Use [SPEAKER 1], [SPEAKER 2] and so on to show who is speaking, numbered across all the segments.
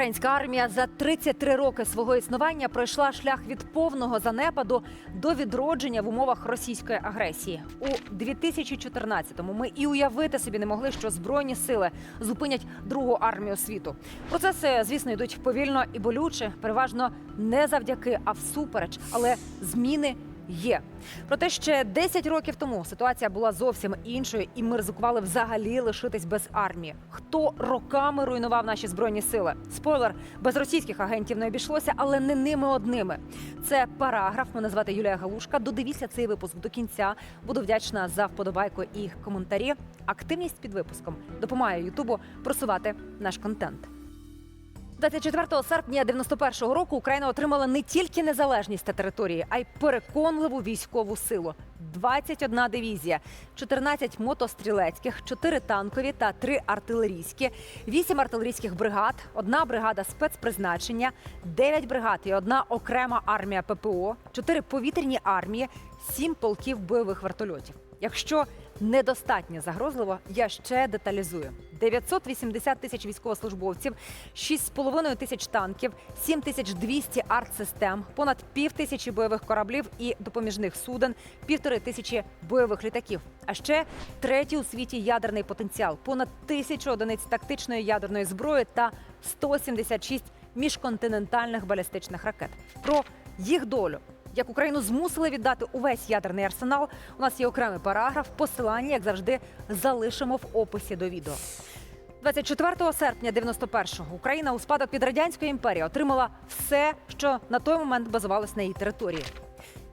[SPEAKER 1] Українська армія за 33 роки свого існування пройшла шлях від повного занепаду до відродження в умовах російської агресії. У 2014-му ми і уявити собі не могли, що збройні сили зупинять другу армію світу. Процеси, звісно, йдуть повільно і болюче, переважно не завдяки, а всупереч, але зміни. Є проте ще 10 років тому ситуація була зовсім іншою, і ми ризикували взагалі лишитись без армії. Хто роками руйнував наші збройні сили? Спойлер, без російських агентів не обійшлося, але не ними одними. Це параграф. Мене звати Юлія Галушка. Додивіться цей випуск до кінця. Буду вдячна за вподобайку і коментарі. Активність під випуском допомагає Ютубу просувати наш контент. 24 серпня 91-го року Україна отримала не тільки незалежність та території, а й переконливу військову силу. 21 дивізія, 14 мотострілецьких, 4 танкові та 3 артилерійські, 8 артилерійських бригад, одна бригада спецпризначення, 9 бригад і одна окрема армія ППО, 4 повітряні армії, 7 полків бойових вертольотів. Якщо недостатньо загрозливо, я ще деталізую: 980 тисяч військовослужбовців, 6,5 тисяч танків, 7200 артсистем, понад пів тисячі бойових кораблів і допоміжних суден, півтори тисячі бойових літаків. А ще третій у світі ядерний потенціал, понад тисячу одиниць тактичної ядерної зброї та 176 міжконтинентальних балістичних ракет. Про їх долю як Україну змусили віддати увесь ядерний арсенал. У нас є окремий параграф. Посилання, як завжди, залишимо в описі до відео. 24 серпня 91-го Україна у спадок від радянської імперії отримала все, що на той момент базувалось на її території.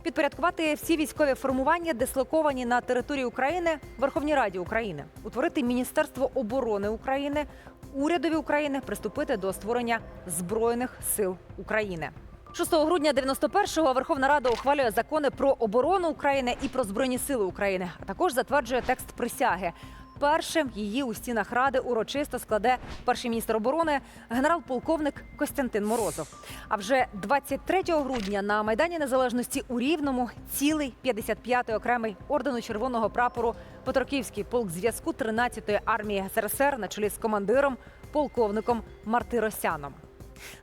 [SPEAKER 1] Підпорядкувати всі військові формування, дислоковані на території України Верховній Раді України, утворити Міністерство оборони України, урядові України, приступити до створення збройних сил України. 6 грудня 91-го Верховна Рада ухвалює закони про оборону України і про збройні сили України, а також затверджує текст присяги. Першим її у стінах ради урочисто складе перший міністр оборони генерал-полковник Костянтин Морозов. А вже 23 грудня на майдані незалежності у Рівному цілий 55-й окремий ордену червоного прапору Петроківський полк зв'язку 13-ї армії СРСР на чолі з командиром полковником Мартиросяном.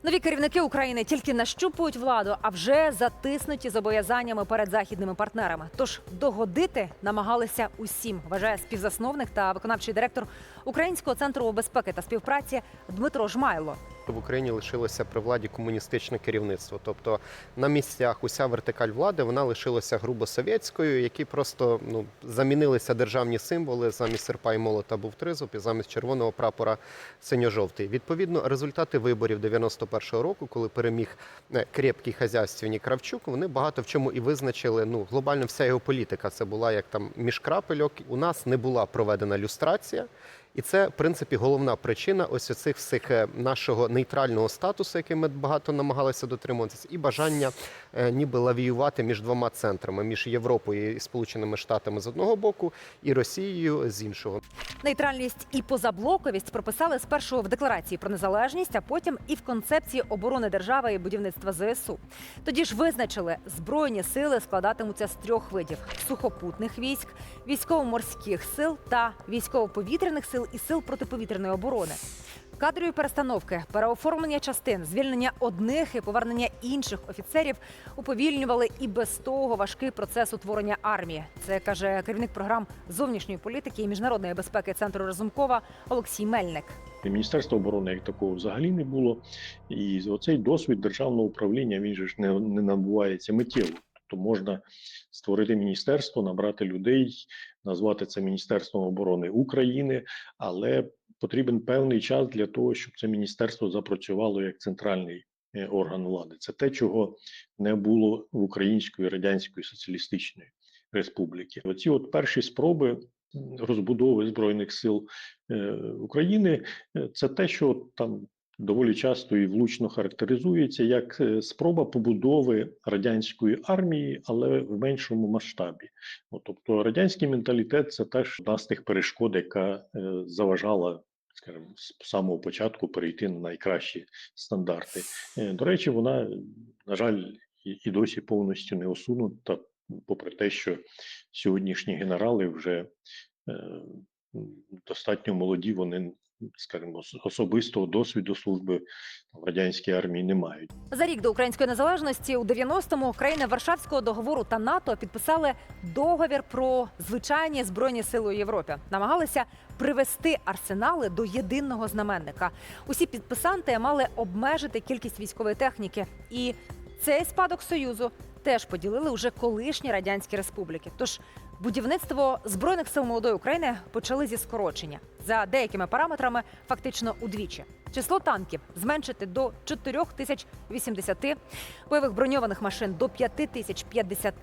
[SPEAKER 1] Нові керівники України тільки нащупують владу, а вже затиснуті зобов'язаннями перед західними партнерами. Тож догодити намагалися усім, вважає співзасновник та виконавчий директор Українського центру безпеки та співпраці Дмитро Жмайло.
[SPEAKER 2] В Україні лишилося при владі комуністичне керівництво. Тобто на місцях уся вертикаль влади вона лишилася грубо совєтською, які просто ну замінилися державні символи. Замість серпа і молота був тризуб, і замість червоного прапора синьо-жовтий. Відповідно, результати виборів 91-го року, коли переміг е, крепкий хазяйственник Кравчук, вони багато в чому і визначили. Ну глобально вся його політика. Це була як там між крапельок. У нас не була проведена люстрація. І це, в принципі, головна причина ось оцих всіх е, нашого нейтрального статусу, який ми багато намагалися дотримуватися, і бажання е, ніби лавіювати між двома центрами між Європою і Сполученими Штатами з одного боку і Росією з іншого.
[SPEAKER 1] Нейтральність і позаблоковість прописали спершу в декларації про незалежність, а потім і в концепції оборони держави і будівництва ЗСУ. Тоді ж визначили, збройні сили складатимуться з трьох видів: сухопутних військ, військово-морських сил та військово-повітряних сил і сил протиповітряної оборони. Кадрові перестановки, переоформлення частин, звільнення одних і повернення інших офіцерів уповільнювали і без того важкий процес утворення армії. Це каже керівник програм зовнішньої політики і міжнародної безпеки центру Разумкова Олексій Мельник.
[SPEAKER 3] І Міністерства оборони як такого взагалі не було. І оцей досвід державного управління він же ж не, не набувається миттєво. Тобто можна створити міністерство, набрати людей, назвати це Міністерством оборони України, але потрібен певний час для того, щоб це міністерство запрацювало як центральний е, орган влади. Це те, чого не було в Української Радянської Соціалістичної Республіки. Оці от перші спроби розбудови збройних сил е, України, е, це те, що там доволі часто і влучно характеризується як е, спроба побудови радянської армії, але в меншому масштабі. От, тобто радянський менталітет це теж одна з тих перешкод, яка е, заважала. Скажімо, з самого початку перейти на найкращі стандарти. Е, До речі, вона, на жаль, і, досі повністю не усунута, попри те, що сьогоднішні генерали вже достатньо молоді, вони скажімо, особистого досвіду служби в радянській армії не мають.
[SPEAKER 1] За рік до української незалежності у 90-му країни Варшавського договору та НАТО підписали договір про звичайні збройні сили у Європі. Намагалися привести арсенали до єдиного знаменника. Усі підписанти мали обмежити кількість військової техніки, і цей спадок союзу теж поділили уже колишні радянські республіки. Тож будівництво збройних сил молодої України почали зі скорочення за деякими параметрами, фактично удвічі. Число танків зменшити до 4080, бойових броньованих машин до 5050,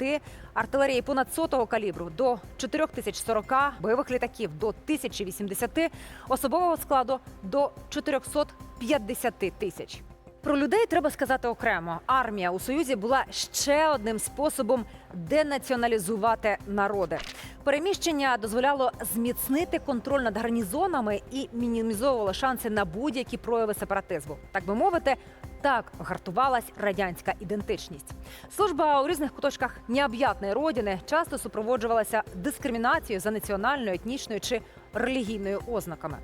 [SPEAKER 1] артилерії понад сотого калібру до 4040, бойових літаків до 1080, особового складу до 450 тисяч. Про людей треба сказати окремо. Армія у союзі була ще одним способом денаціоналізувати народи. Переміщення дозволяло зміцнити контроль над гарнізонами і мінімізовувало шанси на будь-які прояви сепаратизму. Так би мовити, так гартувалась радянська ідентичність. Служба у різних куточках необ'ятної родини часто супроводжувалася дискримінацією за національною, етнічною чи релігійною ознаками.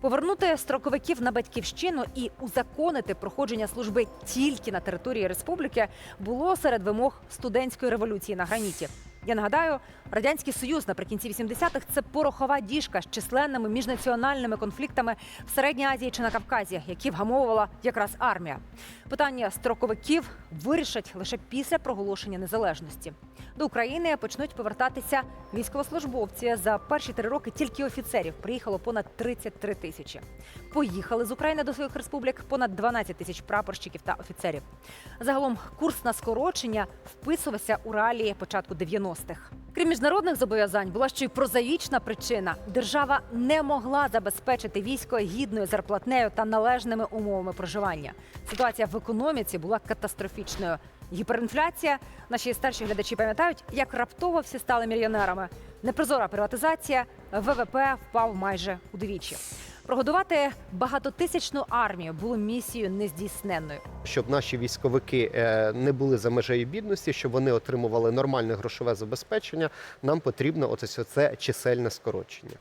[SPEAKER 1] Повернути строковиків на батьківщину і узаконити проходження служби тільки на території республіки було серед вимог студентської революції на граніті. Я нагадаю, радянський союз наприкінці 80-х – це порохова діжка з численними міжнаціональними конфліктами в Середній Азії чи на Кавказі, які вгамовувала якраз армія. Питання строковиків вирішать лише після проголошення незалежності. До України почнуть повертатися військовослужбовці. За перші три роки тільки офіцерів приїхало понад 33 тисячі. Поїхали з України до своїх республік понад 12 тисяч прапорщиків та офіцерів. Загалом курс на скорочення вписувався у реалії початку 90-х. Крім міжнародних зобов'язань, була ще й прозаїчна причина. Держава не могла забезпечити військо гідною зарплатнею та належними умовами проживання. Ситуація в економіці була катастрофічною. Гіперінфляція. Наші старші глядачі пам'ятають, як раптово всі стали мільйонерами. Непрозора приватизація, ВВП впав майже удвічі. Прогодувати багатотисячну армію було місією нездійсненною.
[SPEAKER 2] щоб наші військовики е, не були за межею бідності, щоб вони отримували нормальне грошове забезпечення, нам потрібно оце це чисельне скорочення.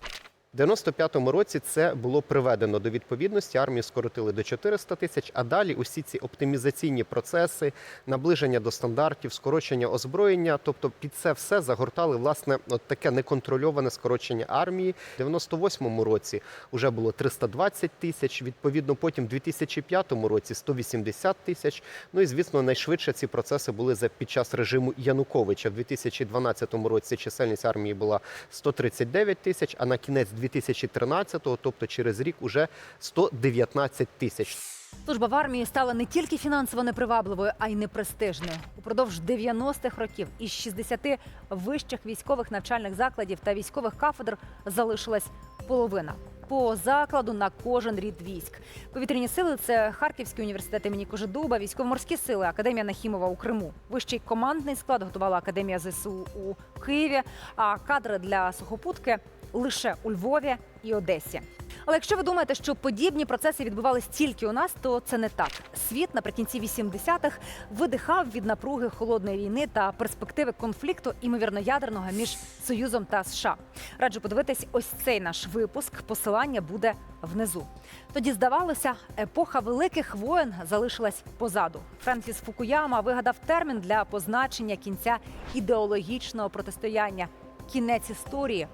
[SPEAKER 2] В 95-му році це було приведено до відповідності. Армію скоротили до 400 тисяч. А далі усі ці оптимізаційні процеси, наближення до стандартів, скорочення озброєння, тобто під це все загортали власне от таке неконтрольоване скорочення армії. В 98-му році вже було 320 тисяч. Відповідно, потім в 2005 році 180 тисяч. Ну і звісно, найшвидше ці процеси були за під час режиму Януковича. В 2012 році чисельність армії була 139 тисяч, а на кінець 2013-го, тобто через рік, уже 119 тисяч.
[SPEAKER 1] Служба в армії стала не тільки фінансово непривабливою, а й непрестижною. Упродовж 90-х років із 60 вищих військових навчальних закладів та військових кафедр залишилась половина. По закладу на кожен рід військ. Повітряні сили це Харківський університет імені Кожедуба, військово-морські сили, Академія Нахімова у Криму. Вищий командний склад готувала Академія ЗСУ у Києві, а кадри для сухопутки лише у Львові і Одесі. Але якщо ви думаєте, що подібні процеси відбувались тільки у нас, то це не так. Світ наприкінці 80-х видихав від напруги холодної війни та перспективи конфлікту, імовірно ядерного між Союзом та США. Раджу подивитись ось цей наш випуск. Посилання буде внизу. Тоді здавалося, епоха великих воєн залишилась позаду. Френсіс Фукуяма вигадав термін для позначення кінця ідеологічного протистояння кінець історії.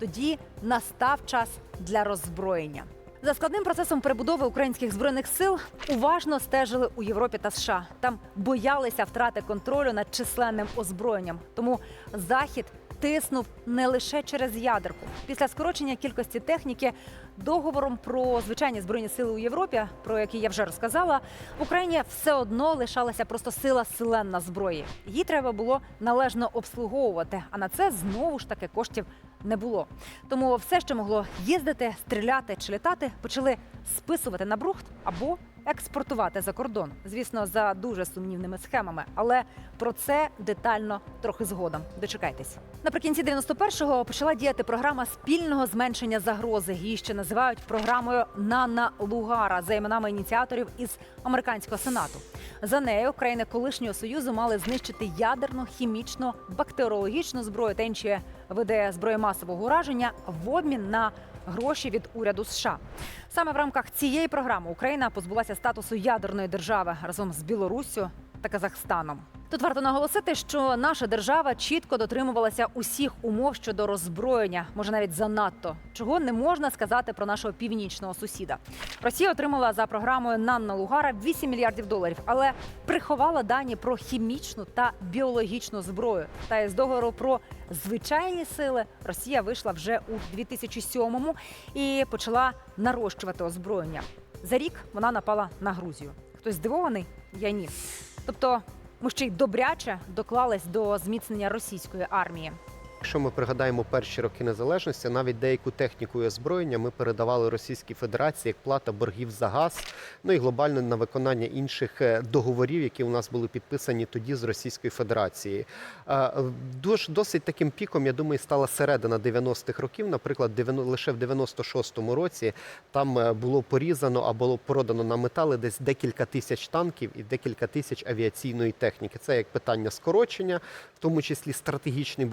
[SPEAKER 1] Тоді настав час для роззброєння. За складним процесом перебудови українських збройних сил уважно стежили у Європі та США. Там боялися втрати контролю над численним озброєнням. Тому захід тиснув не лише через ядерку. Після скорочення кількості техніки договором про звичайні збройні сили у Європі, про які я вже розказала, в Україні все одно лишалася просто сила селенна зброї. Її треба було належно обслуговувати. А на це знову ж таки коштів не було. Тому все, що могло їздити, стріляти чи літати, почали списувати на брухт або експортувати за кордон. Звісно, за дуже сумнівними схемами. Але про це детально трохи згодом. Дочекайтесь. Наприкінці 91-го почала діяти програма спільного зменшення загрози. Її ще називають програмою Нана Лугара за іменами ініціаторів із американського сенату. За нею країни колишнього союзу мали знищити ядерну, хімічну, бактеріологічну зброю та інші види зброї масового ураження в обмін на гроші від уряду США. Саме в рамках цієї програми Україна позбулася статусу ядерної держави разом з Білоруссю та Казахстаном. Тут варто наголосити, що наша держава чітко дотримувалася усіх умов щодо роззброєння, може навіть занадто, чого не можна сказати про нашого північного сусіда. Росія отримала за програмою Нанна Лугара 8 мільярдів доларів, але приховала дані про хімічну та біологічну зброю. Та із договору про звичайні сили Росія вийшла вже у 2007-му і почала нарощувати озброєння. За рік вона напала на Грузію. Хтось здивований? Я ні. Тобто ми ще й добряче доклались до зміцнення російської армії.
[SPEAKER 2] Якщо ми пригадаємо перші роки незалежності, навіть деяку техніку і озброєння ми передавали Російській Федерації як плата боргів за газ, ну і глобально на виконання інших е, договорів, які у нас були підписані тоді з Російською Федерацією. Е, Дуже досить таким піком, я думаю, стала середина 90-х років. Наприклад, лише в 96-му році там е, було порізано або продано на метали десь декілька тисяч танків і декілька тисяч авіаційної техніки. Це як питання скорочення, в тому числі стратегічної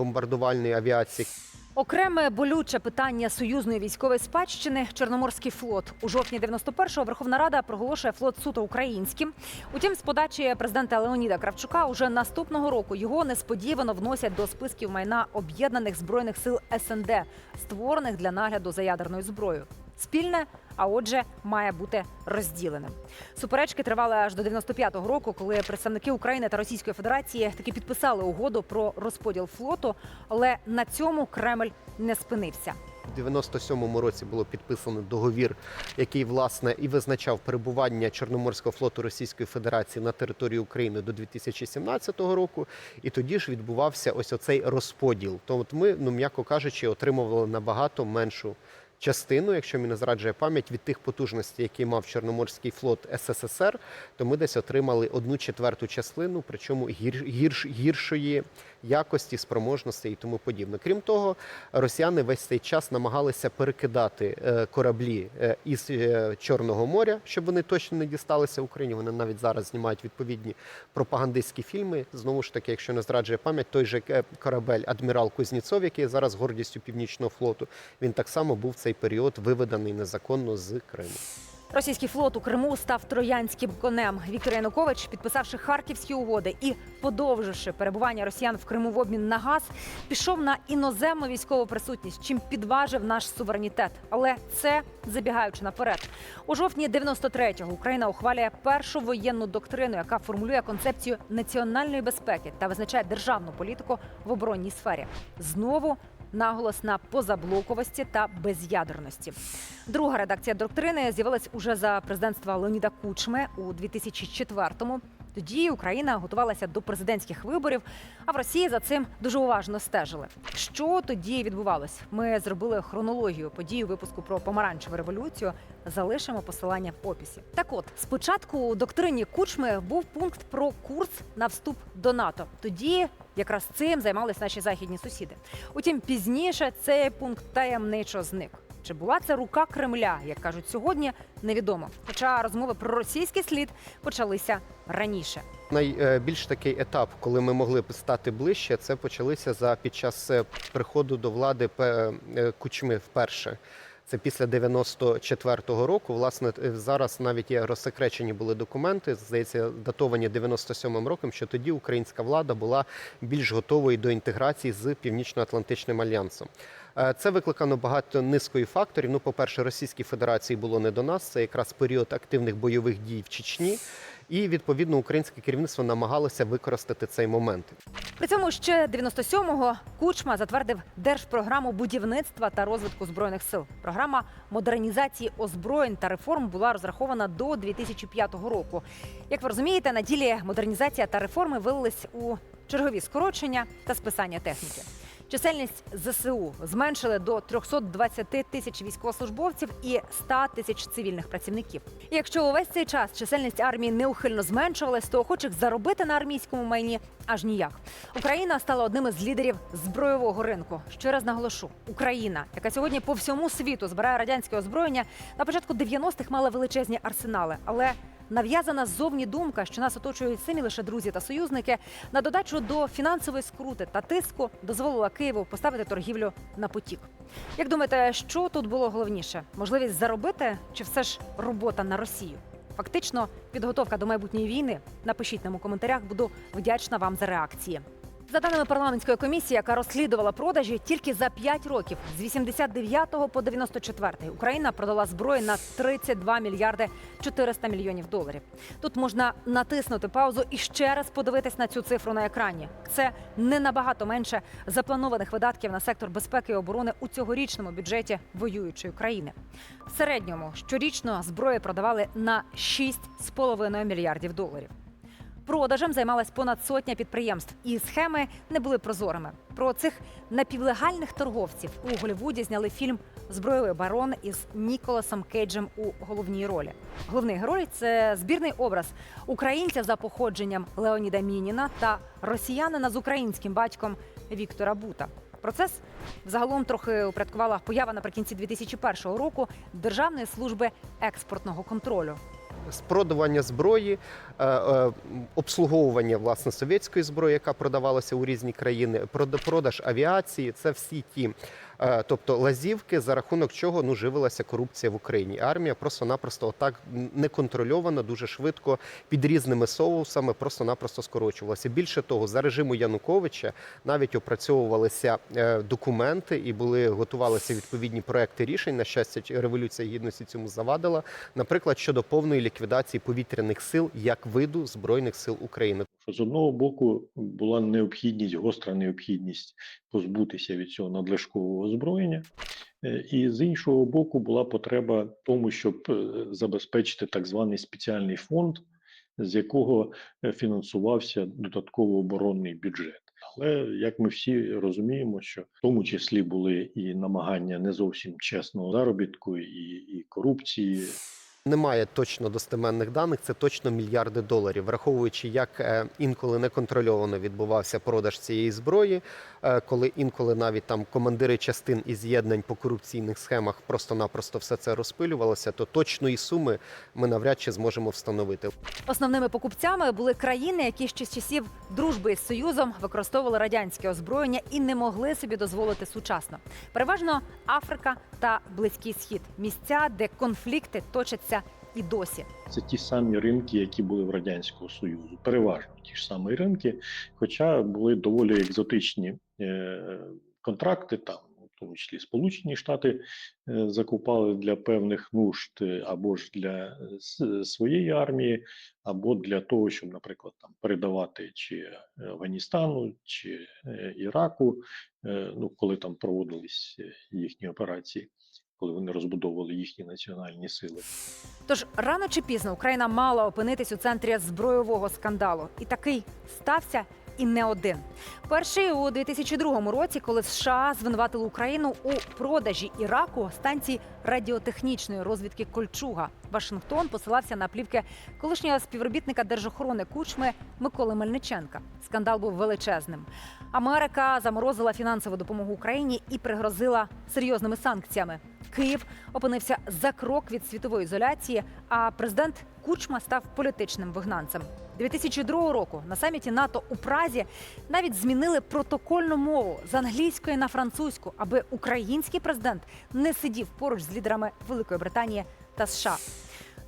[SPEAKER 2] бомбардувальної авіації.
[SPEAKER 1] Окреме болюче питання союзної військової спадщини Чорноморський флот. У жовтні 91-го Верховна Рада проголошує флот суто українським. Утім, з подачі президента Леоніда Кравчука уже наступного року його несподівано вносять до списків майна об'єднаних збройних сил СНД, створених для нагляду за ядерною зброєю. Спільне, а отже, має бути розділеним. Суперечки тривали аж до 95-го року, коли представники України та Російської Федерації таки підписали угоду про розподіл флоту, але на цьому Кремль не спинився.
[SPEAKER 2] У 97-му році було підписано договір, який власне і визначав перебування Чорноморського флоту Російської Федерації на території України до 2017 року. І тоді ж відбувався ось оцей розподіл. То от ми, ну м'яко кажучи, отримували набагато меншу. Частину, якщо мені не зраджує пам'ять, від тих потужностей, які мав Чорноморський флот СССР, то ми десь отримали одну четверту частину, причому гірш, гірш, гіршої якості, спроможності і тому подібне. Крім того, росіяни весь цей час намагалися перекидати е, кораблі е, із е, Чорного моря, щоб вони точно не дісталися Україні. Вони навіть зараз знімають відповідні пропагандистські фільми. Знову ж таки, якщо не зраджує пам'ять, той же корабель Адмірал Кузнєцов, який зараз гордістю північного флоту, він так само був в цей період виведений незаконно з Криму.
[SPEAKER 1] Російський флот у Криму став троянським конем. Віктор Янукович, підписавши харківські угоди і подовживши перебування росіян в Криму в обмін на газ, пішов на іноземну військову присутність, чим підважив наш суверенітет. Але це забігаючи наперед. У жовтні 93-го Україна ухвалює першу воєнну доктрину, яка формулює концепцію національної безпеки та визначає державну політику в оборонній сфері. Знову наголос на позаблоковості та без'ядерності. Друга редакція доктрини з'явилась уже за президентства Леоніда Кучми у 2004-му. Тоді Україна готувалася до президентських виборів, а в Росії за цим дуже уважно стежили. Що тоді відбувалось? Ми зробили хронологію подій у випуску про помаранчеву революцію. Залишимо посилання в описі. Так, от спочатку у доктрині Кучми був пункт про курс на вступ до НАТО. Тоді якраз цим займались наші західні сусіди. Утім, пізніше цей пункт таємничо зник. Чи була це рука Кремля, як кажуть сьогодні, невідомо. Хоча розмови про російський слід почалися раніше.
[SPEAKER 2] Найбільш такий етап, коли ми могли б стати ближче, це почалися за під час е, приходу до влади е, Кучми вперше. Це після 94-го року. Власне, е, зараз навіть є розсекречені були документи, здається, датовані 97-м роком, що тоді українська влада була більш готовою до інтеграції з Північно-Атлантичним альянсом. Е, Це викликано багато низкою факторів. Ну, по-перше, Російській Федерації було не до нас. Це якраз період активних бойових дій в Чечні. І відповідно українське керівництво намагалося використати цей момент.
[SPEAKER 1] При цьому ще 97-го Кучма затвердив держпрограму будівництва та розвитку збройних сил. Програма модернізації озброєнь та реформ була розрахована до 2005 року. Як ви розумієте, на ділі модернізація та реформи вилились у чергові скорочення та списання техніки. Чисельність ЗСУ зменшили до 320 тисяч військовослужбовців і 100 тисяч цивільних працівників. І якщо увесь цей час чисельність армії неухильно зменшувалась, то охочих заробити на армійському майні аж ніяк. Україна стала одним із лідерів збройового ринку. Ще раз наголошу: Україна, яка сьогодні по всьому світу збирає радянське озброєння, на початку 90-х мала величезні арсенали, але Нав'язана ззовні думка, що нас оточують самі лише друзі та союзники, на додачу до фінансової скрути та тиску дозволила Києву поставити торгівлю на потік. Як думаєте, що тут було головніше? Можливість заробити чи все ж робота на Росію? Фактично, підготовка до майбутньої війни. Напишіть нам у коментарях, буду вдячна вам за реакції. За даними парламентської комісії, яка розслідувала продажі, тільки за 5 років з 89 по 94 Україна продала зброї на 32 мільярди 400 мільйонів доларів. Тут можна натиснути паузу і ще раз подивитись на цю цифру на екрані. Це не набагато менше запланованих видатків на сектор безпеки і оборони у цьогорічному бюджеті воюючої країни. В середньому щорічно зброї продавали на 6,5 мільярдів доларів. Продажем займалась понад сотня підприємств, і схеми не були прозорими. Про цих напівлегальних торговців у Голлівуді зняли фільм Збройовий барон із Ніколасом Кейджем у головній ролі. Головний герой це збірний образ українця за походженням Леоніда Мініна та росіянина з українським батьком Віктора Бута. Процес загалом трохи упорядкувала поява наприкінці 2001 року Державної служби експортного контролю.
[SPEAKER 2] Спродування зброї, е, е, обслуговування власне совєтської зброї, яка продавалася у різні країни, продаж авіації це всі ті, тобто лазівки, за рахунок чого ну живилася корупція в Україні. Армія просто-напросто отак неконтрольовано, дуже швидко під різними соусами, просто-напросто скорочувалася. Більше того, за режиму Януковича навіть опрацьовувалися е, документи і були готувалися відповідні проекти рішень. На щастя, революція гідності цьому завадила. Наприклад, щодо повної ліквідації повітряних сил як виду збройних сил України.
[SPEAKER 3] З одного боку була необхідність, гостра необхідність позбутися від цього надлишкового озброєння, е, і з іншого боку була потреба тому, щоб е, забезпечити так званий спеціальний фонд, з якого е, фінансувався додатково оборонний бюджет. Але як ми всі розуміємо, що в тому числі були і намагання не зовсім чесного заробітку, і, і корупції,
[SPEAKER 2] Немає точно достеменних даних, це точно мільярди доларів, враховуючи, як е, інколи неконтрольовано відбувався продаж цієї зброї, е, коли інколи навіть там командири частин і з'єднань по корупційних схемах просто-напросто все це розпилювалося, то точної суми ми навряд чи зможемо встановити.
[SPEAKER 1] Основними покупцями були країни, які ще з часів дружби із Союзом використовували радянське озброєння і не могли собі дозволити сучасно. Переважно Африка та Близький Схід місця, де конфлікти точаться і досі.
[SPEAKER 3] Це ті самі ринки, які були в радянського союзу, переважно ті ж самі ринки, хоча були доволі екзотичні е, контракти там. В тому числі Сполучені Штати е, закупали для певних нужд е, або ж для своєї армії, або для того, щоб, наприклад, там передавати чи Афганістану, чи Іраку, ну коли там проводились їхні операції, коли вони розбудовували їхні національні сили.
[SPEAKER 1] Тож рано чи пізно Україна мала опинитись у центрі збройового скандалу, і такий стався. І не один перший у 2002 році, коли США звинуватили Україну у продажі Іраку станцій радіотехнічної розвідки Кольчуга. Вашингтон посилався на плівки колишнього співробітника держохорони Кучми Миколи Мельниченка. Скандал був величезним. Америка заморозила фінансову допомогу Україні і пригрозила серйозними санкціями. Київ опинився за крок від світової ізоляції, а президент Кучма став політичним вигнанцем. 2002 року на саміті НАТО у Празі навіть змінили протокольну мову з англійської на французьку, аби український президент не сидів поруч з лідерами Великої Британії та США.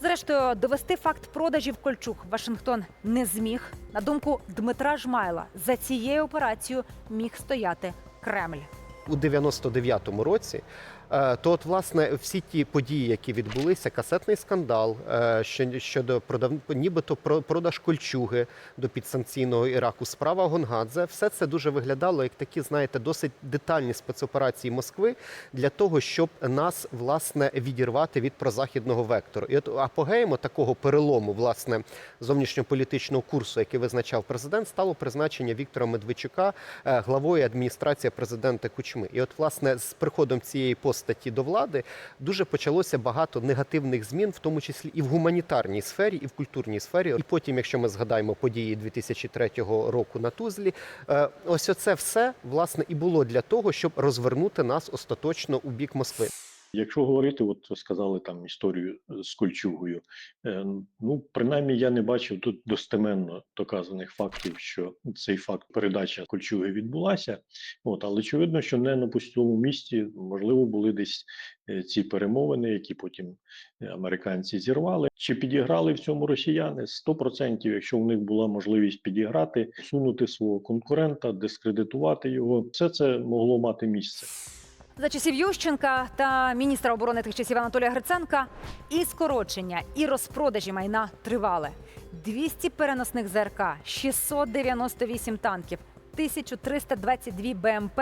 [SPEAKER 1] Зрештою, довести факт продажів Кольчук Вашингтон не зміг. На думку Дмитра Жмайла, за цією операцією міг стояти Кремль.
[SPEAKER 2] у 99-му році То, от, власне, всі ті події, які відбулися, касетний скандал е, щодо продав... нібито про- продаж кольчуги до підсанкційного Іраку, справа Гонгадзе, все це дуже виглядало як такі, знаєте, досить детальні спецоперації Москви для того, щоб нас власне відірвати від прозахідного вектору. І от апогеєм такого перелому, власне, зовнішньополітичного курсу, який визначав президент, стало призначення Віктора Медведчука е, главою адміністрації президента Кучми. І от, власне, з приходом цієї постаті до влади дуже почалося багато негативних змін, в тому числі і в гуманітарній сфері, і в культурній сфері. І потім, якщо ми згадаємо події 2003 року на Тузлі, е, ось оце все власне і було для того, щоб розвернути нас остаточно у бік Москви.
[SPEAKER 3] Якщо говорити, от сказали там історію з кольчугою, е, ну принаймні я не бачив тут достеменно доказаних фактів, що цей факт передача кольчуги відбулася. От, але очевидно, що не на пустому місці, можливо, були десь е, ці перемовини, які потім е, американці зірвали. Чи підіграли в цьому росіяни? 100%, якщо в них була можливість підіграти, сунути свого конкурента, дискредитувати його, все це могло мати місце.
[SPEAKER 1] За часів Ющенка та міністра оборони тих часів Анатолія Гриценка і скорочення, і розпродажі майна тривали. 200 переносних ЗРК, 698 танків, 1322 БМП,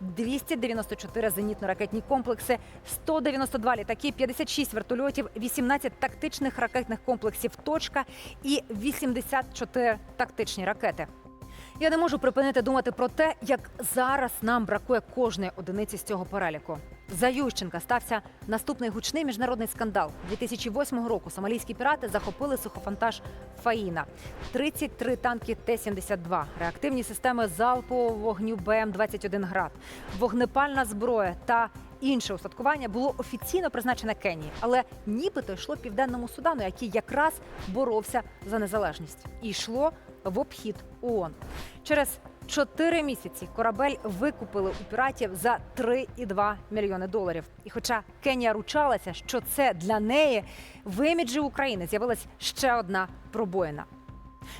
[SPEAKER 1] 294 зенітно-ракетні комплекси, 192 літаки, 56 вертольотів, 18 тактичних ракетних комплексів «Точка» і 84 тактичні ракети. Я не можу припинити думати про те, як зараз нам бракує кожної одиниці з цього переліку. За Ющенка стався наступний гучний міжнародний скандал. 2008 року сомалійські пірати захопили сухофонтаж Фаїна, 33 танки Т-72, реактивні системи залпового вогню БМ-21 град, вогнепальна зброя та інше устаткування було офіційно призначене Кенії, але нібито йшло південному Судану, який якраз боровся за незалежність, і йшло в обхід ООН. Через чотири місяці корабель викупили у піратів за 3,2 мільйони доларів. І хоча Кенія ручалася, що це для неї в іміджі України з'явилась ще одна пробоїна.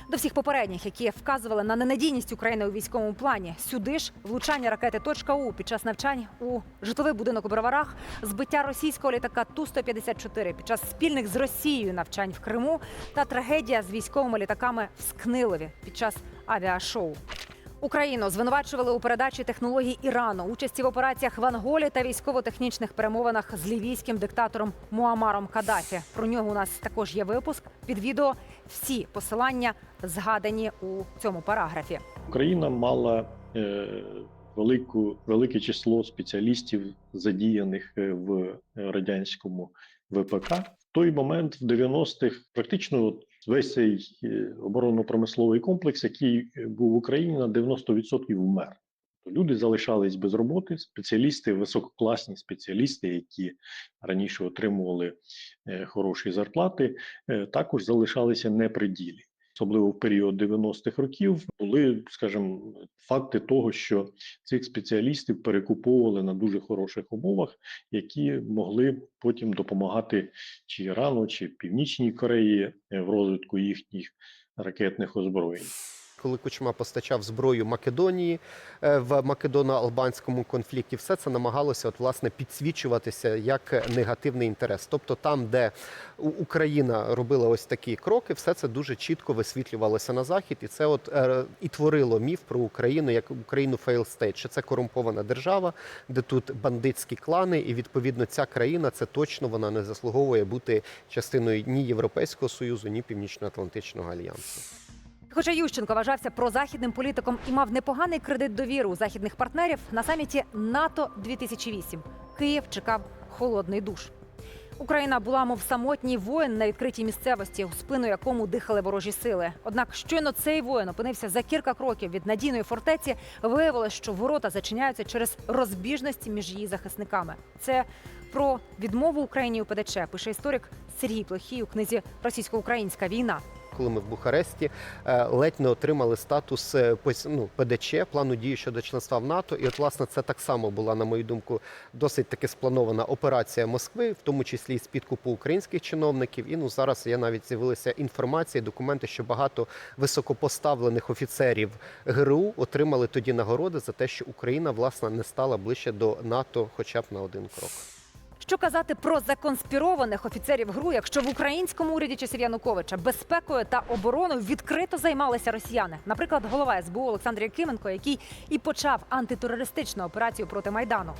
[SPEAKER 1] До всіх попередніх, які вказували на ненадійність України у військовому плані, сюди ж влучання ракети «Точка «У» під час навчань у житловий будинок у Броварах, збиття російського літака Ту-154 під час спільних з Росією навчань в Криму та трагедія з військовими літаками в Скнилові під час авіашоу. Україну звинувачували у передачі технологій Ірану, участі в операціях в Анголі та військово-технічних перемовинах з лівійським диктатором Муамаром Каддафі. Про нього у нас також є випуск під відео. Всі посилання згадані у цьому параграфі.
[SPEAKER 3] Україна мала е, велику, велике число спеціалістів, задіяних е, в радянському ВПК. В той момент, в 90-х, практично весь цей е, оборонно-промисловий комплекс, який е, був в Україні, на 90% вмер. Тобто Люди залишались без роботи, спеціалісти, висококласні спеціалісти, які раніше отримували е, хороші зарплати, е, також залишалися не при ділі особливо в період 90-х років, були, скажімо, факти того, що цих спеціалістів перекуповували на дуже хороших умовах, які могли потім допомагати чи Ірану, чи Північній Кореї е, в розвитку їхніх ракетних озброєнь.
[SPEAKER 2] Коли Кучма постачав зброю Македонії е, в македоно-албанському конфлікті, все це намагалося от, власне підсвічуватися як негативний інтерес. Тобто, там, де Україна робила ось такі кроки, все це дуже чітко висвітлювалося на захід, і це от е, і творило міф про Україну як Україну state, що це корумпована держава, де тут бандитські клани, і відповідно ця країна це точно вона не заслуговує бути частиною ні Європейського союзу, ні Північно-Атлантичного альянсу.
[SPEAKER 1] Хоча Ющенко вважався прозахідним політиком і мав непоганий кредит довіри у західних партнерів, на саміті НАТО 2008 Київ чекав холодний душ. Україна була, мов самотній воїн на відкритій місцевості, у спину якому дихали ворожі сили. Однак щойно цей воїн опинився за кілька кроків від надійної фортеці, виявилось, що ворота зачиняються через розбіжності між її захисниками. Це про відмову Україні у ПДЧ пише історик Сергій Плохій у книзі Російсько-українська війна.
[SPEAKER 2] Коли ми в Бухаресті е, ледь не отримали статус е, ну, ПДЧ, плану дії щодо членства в НАТО. І от, власне, це так само була, на мою думку, досить таки спланована операція Москви, в тому числі з підкупу українських чиновників. І ну зараз я навіть з'явилися інформації, документи, що багато високопоставлених офіцерів ГРУ отримали тоді нагороди за те, що Україна власне не стала ближче до НАТО, хоча б на один крок.
[SPEAKER 1] Що казати про законспірованих офіцерів ГРУ, якщо в українському уряді часів Януковича безпекою та обороною відкрито займалися росіяни? Наприклад, голова СБУ Олександр Якименко, який і почав антитерористичну операцію проти майдану.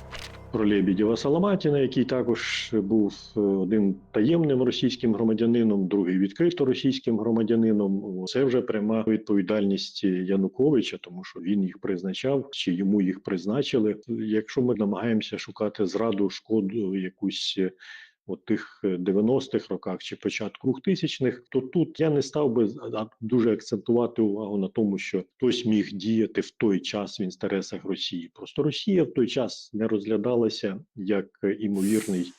[SPEAKER 3] Про Лебідєва Саламатіна, який також був е, один таємним російським громадянином, другий відкрито російським громадянином. Це вже пряма відповідальність Януковича, тому що він їх призначав чи йому їх призначили. Якщо ми намагаємося шукати зраду, шкоду якусь. Е, У тих 90-х роках чи початку 2000-х, то тут я не став би дуже акцентувати увагу на тому, що хтось міг діяти в той час в інтересах Росії. Просто Росія в той час не розглядалася як е, імовірний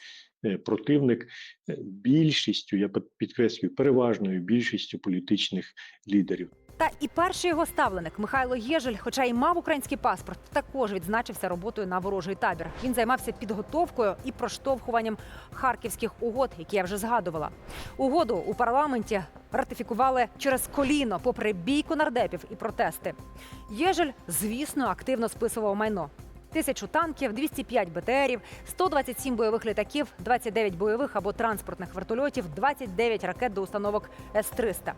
[SPEAKER 3] е, противник е, більшістю, я підкреслюю, переважною більшістю політичних лідерів.
[SPEAKER 1] Та і перший його ставленик Михайло Єжель, хоча й мав український паспорт, також відзначився роботою на ворожий табір. Він займався підготовкою і проштовхуванням харківських угод, які я вже згадувала. Угоду у парламенті ратифікували через коліно, попри бійку нардепів і протести. Єжель, звісно, активно списував майно. Тисячу танків, 205 БТРів, 127 бойових літаків, 29 бойових або транспортних вертольотів, 29 ракет до установок С-300.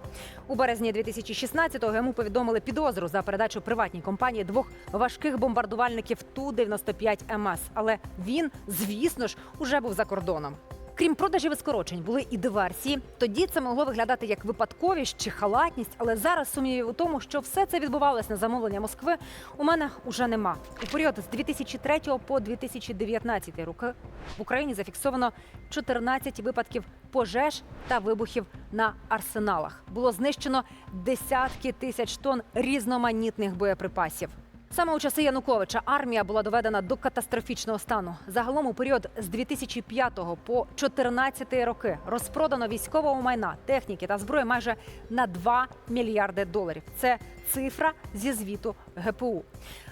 [SPEAKER 1] У березні 2016-го йому повідомили підозру за передачу приватній компанії двох важких бомбардувальників Ту-95 МС. Але він, звісно ж, уже був за кордоном. Крім продажів і скорочень, були і диверсії. Тоді це могло виглядати як випадковість чи халатність, але зараз сумнівів у тому, що все це відбувалось на замовлення Москви. У мене уже нема. У період з 2003 по 2019 роки в Україні зафіксовано 14 випадків пожеж та вибухів на арсеналах. Було знищено десятки тисяч тонн різноманітних боєприпасів. Саме у часи Януковича армія була доведена до катастрофічного стану. Загалом у період з 2005 по 2014 роки розпродано військового майна, техніки та зброї майже на 2 мільярди доларів. Це цифра зі звіту ГПУ.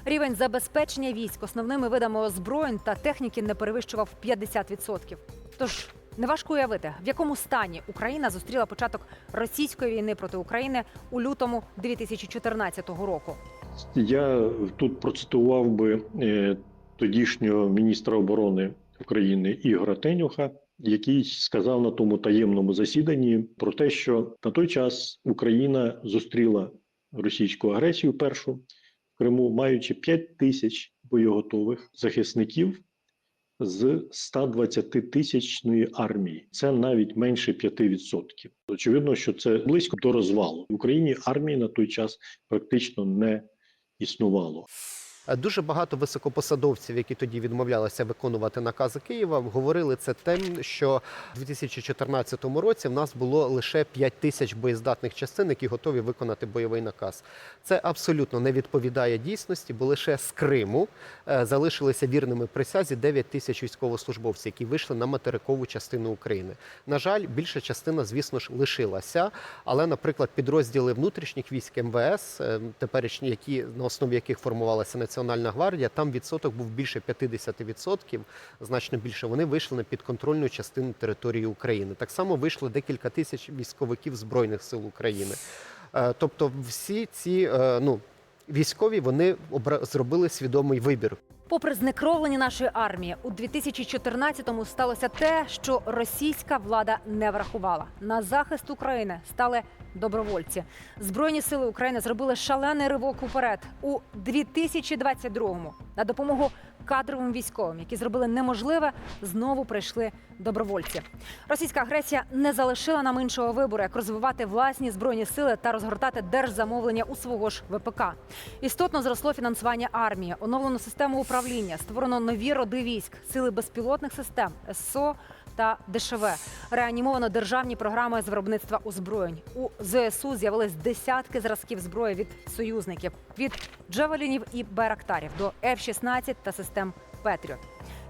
[SPEAKER 1] Рівень забезпечення військ основними видами озброєнь та техніки не перевищував 50%. Тож неважко уявити, в якому стані Україна зустріла початок російської війни проти України у лютому 2014 року.
[SPEAKER 3] Я тут процитував би е, тодішнього міністра оборони України Ігора Тенюха, який сказав на тому таємному засіданні про те, що на той час Україна зустріла російську агресію першу в Криму, маючи 5 тисяч боєготових захисників з 120 тисячної армії. Це навіть менше 5%. Очевидно, що це близько до розвалу. В Україні армії на той час практично не існувало.
[SPEAKER 2] Е, Дуже багато високопосадовців, які тоді відмовлялися виконувати накази Києва, говорили це тим, що у 2014 році в нас було лише 5 тисяч боєздатних частин, які готові виконати бойовий наказ. Це абсолютно не відповідає дійсності, бо лише з Криму е, залишилися вірними присязі 9 тисяч військовослужбовців, які вийшли на материкову частину України. На жаль, більша частина, звісно ж, лишилася. Але, наприклад, підрозділи внутрішніх військ МВС, е, теперішні, які на основі яких формувалася Національна гвардія, там відсоток був більше 50%, значно більше. Вони вийшли на підконтрольну частину території України. Так само вийшло декілька тисяч військовиків збройних сил України. Е, Тобто, всі ці е, ну військові вони зробили свідомий вибір.
[SPEAKER 1] Попри знекровлення нашої армії, у 2014-му сталося те, що російська влада не врахувала. На захист України стали добровольці. Збройні сили України зробили шалений ривок уперед у 2022-му на допомогу кадровим військовим, які зробили неможливе, знову прийшли добровольці. Російська агресія не залишила нам іншого вибору, як розвивати власні збройні сили та розгортати держзамовлення у свого ж ВПК. Істотно зросло фінансування армії, оновлено систему управління, створено нові роди військ, сили безпілотних систем, СО та ДШВ. Реанімовано державні програми з виробництва озброєнь. У ЗСУ з'явились десятки зразків зброї від союзників від джевелінів і Берактарів до F-16 та систем Петріот.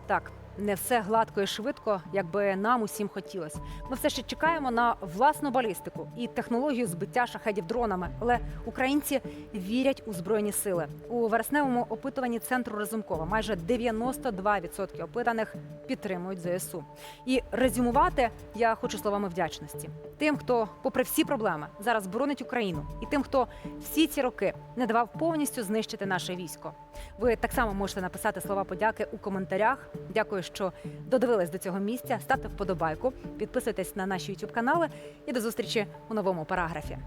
[SPEAKER 1] Так, не все гладко і швидко, як би нам усім хотілося. Ми все ще чекаємо на власну балістику і технологію збиття шахедів дронами. Але українці вірять у збройні сили. У вересневому опитуванні центру Разумкова майже 92% опитаних підтримують ЗСУ. І резюмувати я хочу словами вдячності тим, хто, попри всі проблеми, зараз боронить Україну, і тим, хто всі ці роки не давав повністю знищити наше військо. Ви так само можете написати слова подяки у коментарях. Дякую, що додивились до цього місця. Ставте вподобайку, підписуйтесь на наші youtube канали і до зустрічі у новому параграфі.